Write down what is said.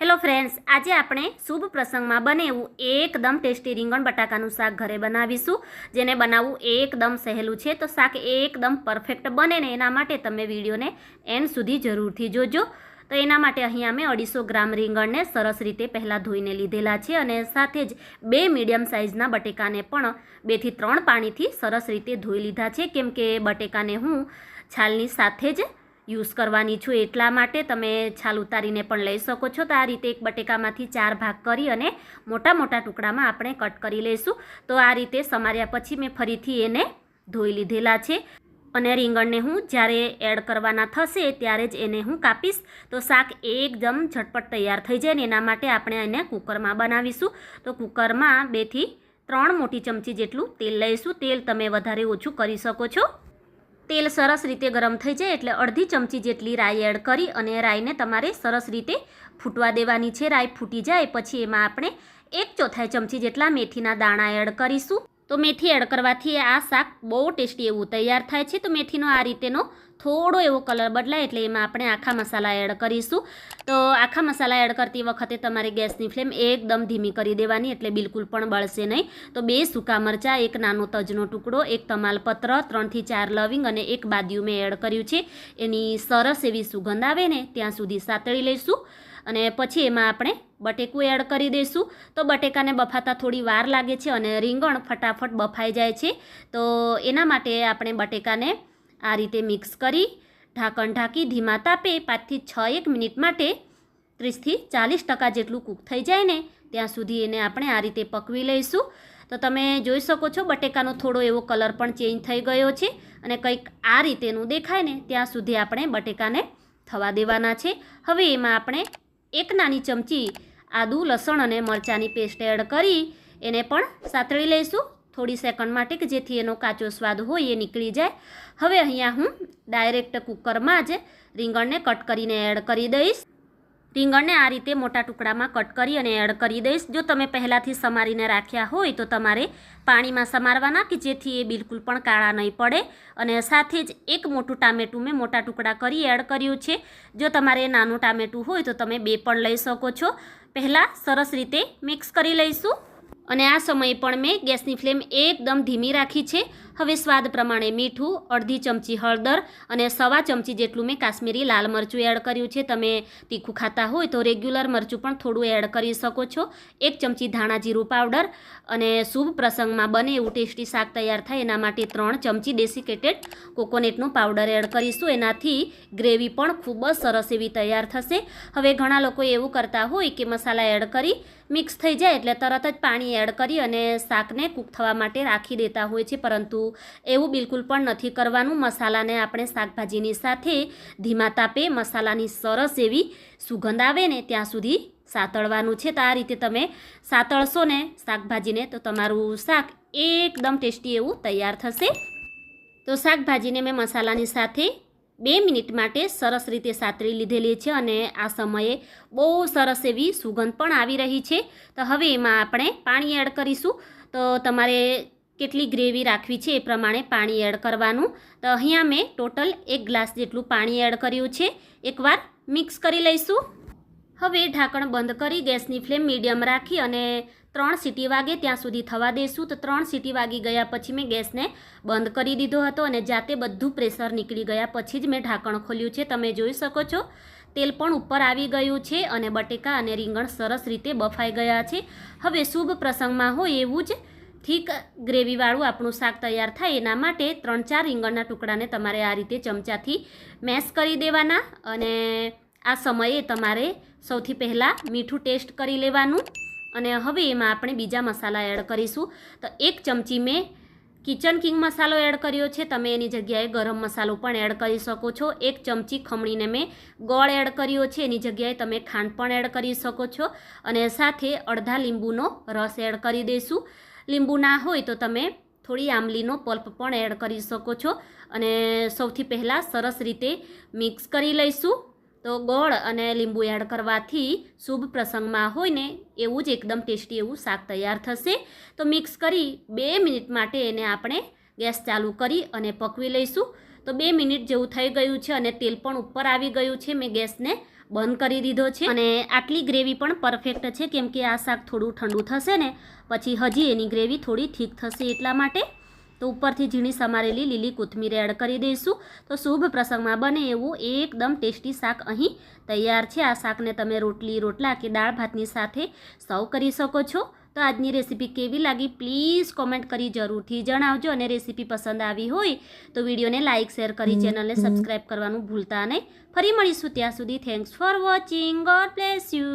Hello friends આજે આપણે શુભ પ્રસંગમાં બને એવું એકદમ ટેસ્ટી રીંગણ બટાકાનું શાક ઘરે બનાવીશું. જેને બનાવવું એકદમ સહેલું છે, તો શાક એકદમ પરફેક્ટ બને ને એના માટે તમે વિડીયોને એન્ડ સુધી જરૂરથી જોજો. તો એના માટે અહીંયા અમે અઢીસો ગ્રામ રીંગણને સરસ રીતે પહેલાં ધોઈને લીધેલા છે અને સાથે જ બે મીડિયમ સાઇઝના બટેકાને પણ બેથી ત્રણ પાણીથી સરસ રીતે ધોઈ લીધા છે. કેમ કે બટેકાને હું છાલની સાથે જ યુઝ કરવાની છું એટલા માટે તમે છાલ ઉતારીને પણ લઈ શકો છો. તો આ રીતે એક બટેકામાંથી ચાર ભાગ કરી અને મોટા મોટા ટુકડામાં આપણે કટ કરી લઈશું. તો આ રીતે સમાર્યા પછી મેં ફરીથી એને ધોઈ લીધેલા છે. અને રીંગણને હું જ્યારે એડ કરવાના થશે ત્યારે જ એને હું કાપીશ. તો શાક એકદમ ઝટપટ તૈયાર થઈ જાય ને એના માટે આપણે એને કુકરમાં બનાવીશું. તો કુકરમાં બેથી ત્રણ મોટી ચમચી જેટલું તેલ લઈશું. તેલ તમે વધારે ઓછું કરી શકો છો. તેલ સરસ રીતે ગરમ થઈ જાય એટલે અડધી ચમચી જેટલી રાઈ એડ કરી અને રાઈને તમારે સરસ રીતે ફૂટવા દેવાની છે. રાઈ ફૂટી જાય, પછી એમાં આપણે એક ચોથાઈ ચમચી જેટલા મેથીના દાણા એડ કરીશું. તો મેથી એડ કરવાથી આ શાક બહુ ટેસ્ટી એવું તૈયાર થાય છે. તો મેથીનો આ રીતેનો થોડો એવો કલર બદલાય એટલે એમાં આપણે આખા મસાલા એડ કરીશું. તો આખા મસાલા એડ કરતી વખતે તમારે ગેસની ફ્લેમ એકદમ ધીમી કરી દેવાની એટલે બિલકુલ પણ બળશે નહીં. તો બે સૂકા મરચાં, એક નાનો તજનો ટુકડો, એક તમાલપત્ર, ત્રણથી ચાર લવિંગ અને એક બાદિયું મેં એડ કર્યું છે. એની સરસ એવી સુગંધ આવે ને ત્યાં સુધી સાતળી લઈશું. અને પછી એમાં આપણે બટેકું એડ કરી દઈશું. તો બટેકાને બફાતા થોડી વાર લાગે છે અને રીંગણ ફટાફટ બફાઈ જાય છે. તો એના માટે આપણે બટેકાને આ રીતે મિક્સ કરી ઢાંકણ ઢાંકી ધીમા તાપે પાંચથી છ એક મિનિટ માટે ત્રીસથી ચાલીસ ટકા જેટલું કૂક થઈ જાય ને ત્યાં સુધી એને આપણે આ રીતે પકવી લઈશું. તો તમે જોઈ શકો છો બટેકાનો થોડો એવો કલર પણ ચેન્જ થઈ ગયો છે અને કંઈક આ રીતેનું દેખાય ને ત્યાં સુધી આપણે બટેકાને થવા દેવાના છે. હવે એમાં આપણે એક નાની ચમચી આદુ, લસણ અને મરચાંની પેસ્ટ એડ કરી એને પણ સાતળી લઈશું. થોડી સેકન્ડ માટે કે જેથી એનો કાચો સ્વાદ હોય એ નીકળી જાય. હવે અહીંયા હું ડાયરેક્ટ કુકરમાં જ રીંગણને કટ કરીને એડ કરી દઈશ. રીંગણને આ રીતે મોટા ટુકડામાં કટ કરી અને એડ કરી દઈશ. જો તમે પહેલાંથી સમારીને રાખ્યા હોય તો તમારે પાણીમાં સમારવાના કે જેથી એ બિલકુલ પણ કાળા નહીં પડે. અને સાથે જ એક મોટું ટામેટું મેં મોટા ટુકડા કરી એડ કર્યું છે. જો તમારે નાનું ટામેટું હોય તો તમે બે પણ લઈ શકો છો. પહેલાં સરસ રીતે મિક્સ કરી લઈશું. અને આ સમયે પણ મેં ગેસની ફ્લેમ એકદમ ધીમી રાખી છે. હવે સ્વાદ પ્રમાણે મીઠું, અડધી ચમચી હળદર અને સવા ચમચી જેટલું મેં કાશ્મીરી લાલ મરચું એડ કર્યું છે. તમે તીખું ખાતા હોય તો રેગ્યુલર મરચું પણ થોડું એડ કરી શકો છો. એક ચમચી ધાણા જીરું પાવડર અને શુભ પ્રસંગમાં બને એવું ટેસ્ટી શાક તૈયાર થાય એના માટે ત્રણ ચમચી ડેસિકેટેડ કોકોનેટનું પાવડર એડ કરીશું. એનાથી ગ્રેવી પણ ખૂબ જ સરસ એવી તૈયાર થશે. હવે ઘણા લોકો એવું કરતા હોય કે મસાલા એડ કરી મિક્સ થઈ જાય એટલે તરત જ પાણી એડ કરી અને શાકને કૂક થવા માટે રાખી દેતા હોય છે, પરંતુ એવું બિલકુલ પણ નથી કરવાનું. મસાલાને આપણે શાકભાજીની સાથે ધીમા તાપે મસાલાની સરસ એવી સુગંધ આવે ને ત્યાં સુધી સાતળવાનું છે. તો આ રીતે તમે સાતળશો ને શાકભાજીને, તો તમારું શાક એકદમ ટેસ્ટી એવું તૈયાર થશે. તો શાકભાજીને મેં મસાલાની સાથે બે મિનિટ માટે સરસ રીતે સાતરી લીધેલી છે અને આ સમયે બહુ સરસ એવી સુગંધ પણ આવી રહી છે. તો હવે એમાં આપણે પાણી એડ કરીશું. તો તમારે કેટલી ગ્રેવી રાખવી છે એ પ્રમાણે પાણી એડ કરવાનું. તો અહીંયા મેં ટોટલ એક ગ્લાસ જેટલું પાણી એડ કર્યું છે. એકવાર મિક્સ કરી લઈશું. હવે ઢાંકણ બંધ કરી ગેસની ફ્લેમ મીડિયમ રાખી અને ત્રણ સીટી વાગે ત્યાં સુધી થવા દઈશું તો ત્રણ સીટી વાગી ગયા પછી મેં ગેસને બંધ કરી દીધો હતો અને જાતે બધું પ્રેશર નીકળી ગયા પછી જ મેં ઢાંકણ ખોલ્યું છે. તમે જોઈ શકો છો, તેલ પણ ઉપર આવી ગયું છે અને બટેકા અને રીંગણ સરસ રીતે બફાઈ ગયા છે. હવે શુભ પ્રસંગમાં હોય એવું જ ઠીક ગ્રેવીવાળું આપણું શાક તૈયાર થાય એના માટે ત્રણ ચાર રીંગણના ટુકડાને તમારે આ રીતે ચમચાથી મેશ કરી દેવાના અને આ સમયે તમારે સૌથી પહેલાં મીઠું ટેસ્ટ કરી લેવાનું અને હવે એમાં આપણે બીજા મસાલા એડ કરીશું. તો એક ચમચી મેં કિચન કિંગ મસાલો એડ કર્યો છે. તમે એની જગ્યાએ ગરમ મસાલો પણ એડ કરી શકો છો. એક ચમચી ખમણીને મેં ગોળ એડ કર્યો છે. એની જગ્યાએ તમે ખાંડ પણ એડ કરી શકો છો. અને સાથે અડધા લીંબુનો રસ એડ કરી દઈશું. લીંબુ ના હોય તો તમે થોડી આંબલીનો પલ્પ પણ એડ કરી શકો છો. અને સૌથી પહેલાં સરસ રીતે મિક્સ કરી લઈશું. તો ગોળ અને લીંબુ એડ કરવાથી શુભ પ્રસંગમાં હોય ને એવું જ એકદમ ટેસ્ટી એવું શાક તૈયાર થશે. તો મિક્સ કરી બે મિનિટ માટે એને આપણે ગેસ ચાલુ કરી અને પકવી લઈશું. તો બે મિનિટ જેવું થઈ ગયું છે અને તેલ પણ ઉપર આવી ગયું છે. મેં ગેસને બંધ કરી દીધો છે. અને આટલી ગ્રેવી પણ પરફેક્ટ છે. કેમ કે આ શાક થોડું ઠંડુ થશે ને, પછી હજી એની ગ્રેવી થોડી ઠીક થશે એટલા માટે. તો ઉપરથી ઝીણી સમારેલી લીલી કોથમીર એડ કરી દઈશું. તો શુભ પ્રસંગમાં બને એવું એકદમ ટેસ્ટી શાક અહીં તૈયાર છે. આ શાકને તમે રોટલી રોટલા કે દાળ ભાતની સાથે સર્વ કરી શકો છો. તો આજની રેસીપી કેવી લાગી પ્લીઝ કોમેન્ટ કરી જરૂરથી જણાવજો. અને રેસીપી પસંદ આવી હોય તો વિડીયોને લાઇક શેર કરી ચેનલને સબસ્ક્રાઈબ કરવાનું ભૂલતા નહીં. ફરી મળીશું ત્યાં સુધી. Thanks for watching God bless you